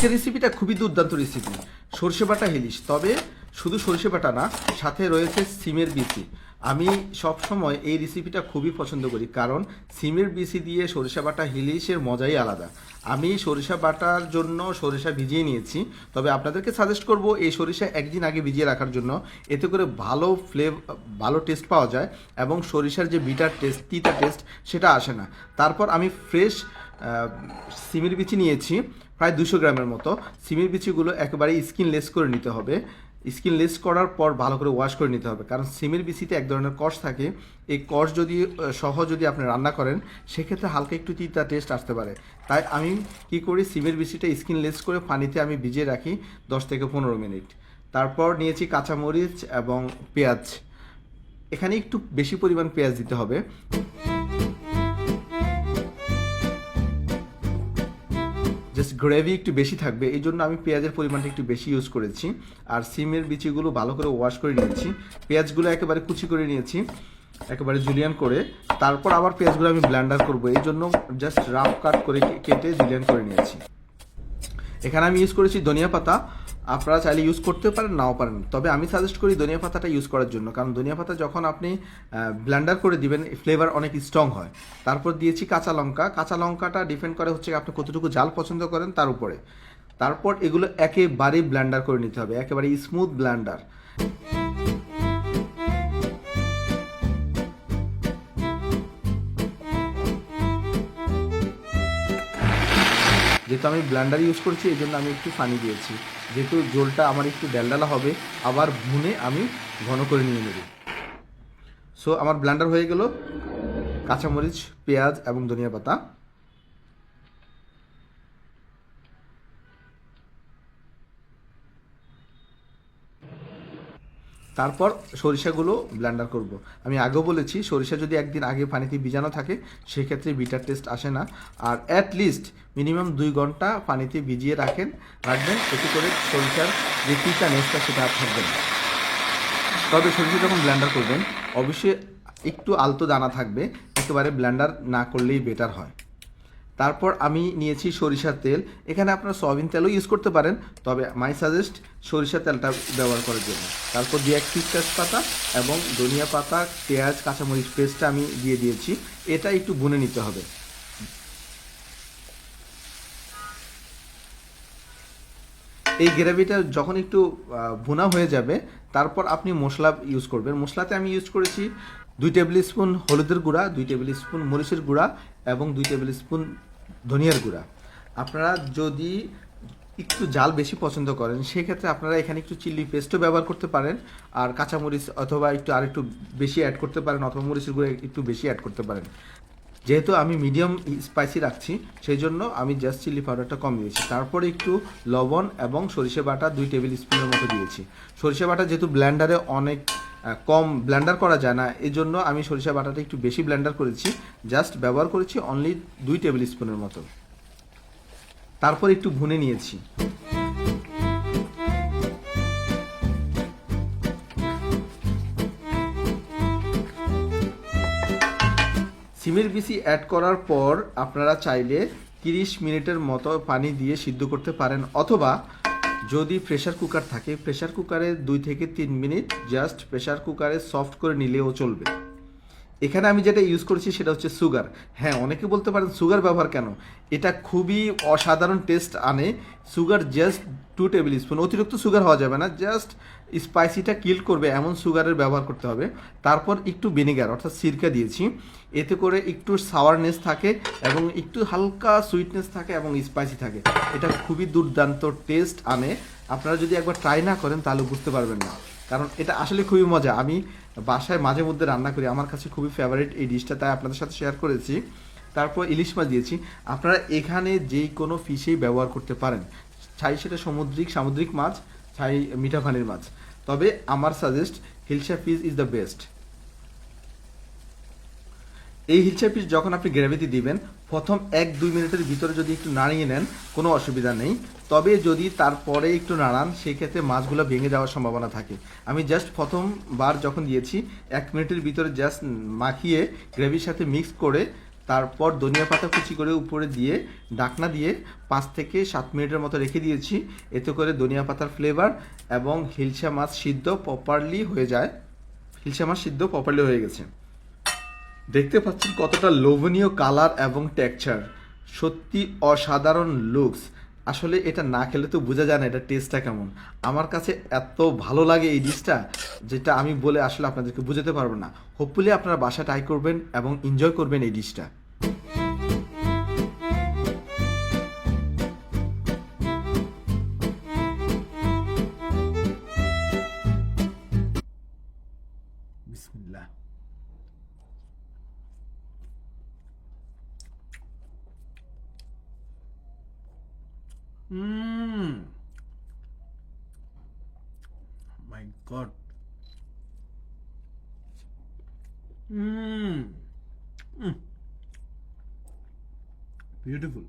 আজকের রেসিপিটা খুবই দুর্দান্ত রেসিপি সর্ষে বাটা হিলিশ তবে শুধু সর্ষে বাটা না, সাথে রয়েছে সিমের বিচি। আমি সব সময় এই রেসিপিটা খুবই পছন্দ করি, কারণ সিমের বিচি দিয়ে সরিষা বাটা হিলিশের মজাই আলাদা। আমি সরিষা বাটার জন্য সরিষা ভিজিয়ে নিয়েছি, তবে আপনাদেরকে সাজেস্ট করব এই সরিষা একদিন আগে ভিজিয়ে রাখার জন্য। এতে করে ভালো ফ্লেভ ভালো টেস্ট পাওয়া যায় এবং সরিষার যে বিটার টেস্ট তিতা টেস্ট সেটা আসে না। তারপর আমি ফ্রেশ সিমের বিচি নিয়েছি। প্রায় দুশো গ্রামের মতো। সিমের বিচিগুলো একেবারে স্কিনলেস করে নিতে হবে। স্কিনলেস করার পর ভালো করে ওয়াশ করে নিতে হবে। কারণ সিমের বিচিতে এক ধরনের কষ থাকে। এই কষ যদি সহ যদি আপনি রান্না করেন, সেক্ষেত্রে হালকা একটু তিতা টেস্ট আসতে পারে। তাই আমি কি করি, সিমের বিচিটা স্কিনলেস করে পানিতে আমি ভিজিয়ে রাখি দশ থেকে পনেরো মিনিট। তারপর নিয়েছি কাঁচামরিচ এবং পেঁয়াজ। এখানে একটু বেশি পরিমাণ পেঁয়াজ দিতে হবে। জাস্ট গ্রেভি একটু বেশি থাকবে এই জন্য আমি পেঁয়াজের পরিমাণটা একটু বেশি ইউজ করেছি। আর সিমের বিচিগুলো ভালো করে ওয়াশ করে নিয়েছি। পেঁয়াজগুলো একেবারে কুচি করে নিয়েছি, একেবারে জুলিয়ান করে। তারপর আবার পেঁয়াজগুলো আমি ব্ল্যান্ডার করব এই জন্য জাস্ট রাফ কাট করে কেটে জুলিয়ান করে নিয়েছি। এখানে আমি ইউজ করেছি ধনিয়া পাতা। আপনারা চাইলে ইউজ করতেও পারেন, নাও পারেন। তবে আমি সাজেস্ট করি ধনিয়া পাতাটা ইউজ করার জন্য। কারণ ধনিয়া পাতা যখন আপনি ব্ল্যান্ডার করে দিবেন ফ্লেভার অনেক স্ট্রং হয়। তারপর দিয়েছি কাঁচা লঙ্কা। কাঁচা লঙ্কাটা ডিপেন্ড করে হচ্ছে আপনি কতটুকু জাল পছন্দ করেন তার উপরে। তারপর এগুলো একেবারেই ব্ল্যান্ডার করে নিতে হবে। একেবারে স্মুথ ব্লেন্ডার যেহেতু আমি ব্ল্যান্ডার ইউজ করছি, এই জন্য আমি একটু পানি দিয়েছি। যেহেতু জলটা আমার একটু ডালডালা হবে, আবার ভুনে আমি ঘন করে নিয়ে নেব। সো আমার ব্ল্যান্ডার হয়ে গেল। কাঁচামরিচ, পেঁয়াজ এবং ধনিয়া পাতা। তারপর সরিষাগুলো ব্লেন্ডার করব। আমি আগেও বলেছি, সরিষা যদি একদিন আগে পানিতে ভিজানো থাকে, সেক্ষেত্রে বিটার টেস্ট আসে না। আর অ্যাট লিস্ট মিনিমাম দুই ঘণ্টা পানিতে ভিজিয়ে রাখেন, রাখবেন, এতে করে সরিষার যে তিতা নেসটা সেটা আর থাকবে না। তবে সরিষা যখন ব্লেন্ডার করবেন, অবশ্যই একটু আলতো দানা থাকবে, একেবারে ব্লেন্ডার না করলেই বেটার হয়। তারপর আমি নিয়েছি সরিষার তেল। এখানে আপনারা সয়াবিন তেলও ইউজ করতে পারেন, তবে মাই সাজেস্ট সরিষার তেলটা ব্যবহার করার জন্য। তারপর দিয়ে এক পিস তেজপাতা এবং ধনিয়া পাতা, পেঁয়াজ, কাঁচামরিচ পেস্টটা আমি দিয়ে দিয়েছি। এটা একটু বুনে নিতে হবে। এই গ্রেভিটা যখন একটু ভুনা হয়ে যাবে, তারপর আপনি মশলা ইউজ করবেন। মশলাতে আমি ইউজ করেছি দুই টেবিল স্পুন হলুদের গুঁড়া, দুই টেবিল স্পুন মরিচের গুঁড়া এবং দুই টেবিল স্পুন ধনিয়ার গুঁড়া। আপনারা যদি একটু জাল বেশি পছন্দ করেন, সেক্ষেত্রে আপনারা এখানে একটু চিলি পেস্টও ব্যবহার করতে পারেন, আর কাঁচামরিচ অথবা একটু আর একটু বেশি অ্যাড করতে পারেন, অথবা মরিচের গুঁড়া একটু বেশি অ্যাড করতে পারেন। যেহেতু আমি মিডিয়াম স্পাইসি রাখছি, সেই জন্য আমি জাস্ট চিলি পাউডারটা কম দিয়েছি। তারপরে একটু লবণ এবং সরিষা বাটা দুই টেবিল স্পুনের মতো দিয়েছি। সরিষা বাটা যেহেতু ব্ল্যান্ডারে অনেক কম ব্লেন্ডার করা যায় না। এই জন্য আমি সরিষা বাটাটা একটু বেশি ব্লেন্ডার করেছি। জাস্ট ব্যবহার করেছি অনলি দুই টেবিল স্পুনের মতো। তারপর একটু ভুনে নিয়েছি। সিমের বিচি অ্যাড করার পর আপনারা চাইলে তিরিশ মিনিটের মতো পানি দিয়ে সিদ্ধ করতে পারেন, অথবা যদি প্রেশার কুকার থাকে প্রেসার কুকারে দুই থেকে তিন মিনিট জাস্ট প্রেসার কুকারে সফট করে নিলেও চলবে। এখানে আমি যেটা ইউজ করেছি সেটা হচ্ছে সুগার হ্যাঁ অনেকে বলতে পারেন সুগার ব্যবহার কেন? এটা খুবই অসাধারণ টেস্ট আনে। Sugar just two tablespoon অতিরিক্ত সুগার হওয়া যাবে না। জাস্ট স্পাইসিটা কিল করবে, এমন সুগারের ব্যবহার করতে হবে। তারপর একটু ভিনেগার, অর্থাৎ সিরকা দিয়েছি। এতে করে একটু সাওয়ারনেস থাকে এবং একটু হালকা সুইটনেস থাকে এবং স্পাইসি থাকে। এটা খুবই দুর্দান্ত টেস্ট আনে। আপনারা যদি একবার ট্রাই না করেন, তাহলে বুঝতে পারবেন না। কারণ এটা আসলে খুবই মজা। আমি বাসায় মাঝে মধ্যে রান্না করি। আমার কাছে খুবই ফেভারিট এই ডিশটা তাই আপনাদের সাথে শেয়ার করেছি। তারপর ইলিশ মাছ দিয়েছি। আপনারা এখানে যে কোনো ফিশেই ব্যবহার করতে পারেন। চাই সেটা সামুদ্রিক সামুদ্রিক মাছ চাই মিঠা পানির মাছ। তবে আমার suggest hilsa fish is the best এই হিলসা পিস যখন আপনি গ্রেভিতে দিবেন, প্রথম এক দুই মিনিটের ভিতরে যদি একটু নাড়িয়ে নেন, কোনো অসুবিধা নেই। তবে যদি তারপরে একটু নাড়ান, সেক্ষেত্রে মাছগুলো ভেঙে যাওয়ার সম্ভাবনা থাকে। আমি জাস্ট প্রথমবার যখন দিয়েছি, এক মিনিটের ভিতরে জাস্ট মাখিয়ে গ্রেভির সাথে মিক্স করে তারপর ধনিয়া পাতা কুচি করে উপরে দিয়ে ডাকনা দিয়ে পাঁচ থেকে সাত মিনিটের মতো রেখে দিয়েছি। এতে করে ধনিয়া পাতার ফ্লেভার এবং হিলসা মাছ সিদ্ধ প্রপারলি হয়ে যায়। হিলসা মাছ সিদ্ধ প্রপারলি হয়ে গেছে। দেখতে পাচ্ছেন কতটা লোভনীয় কালার এবং টেক্সচার সত্যি অসাধারণ লুকস আসলে এটা না খেলে তো বোঝা যায় না এটা টেস্টটা কেমন। আমার কাছে এত ভালো লাগে এই ডিশটা যেটা আমি বলে আসলে আপনাদেরকে বোঝাতে পারব না। হোপফুলি আপনারা বাসা ট্রাই করবেন এবং এনজয় করবেন এই ডিশটা বিসমিল্লাহ। Mmm. My God. Mmm. Mm. Beautiful.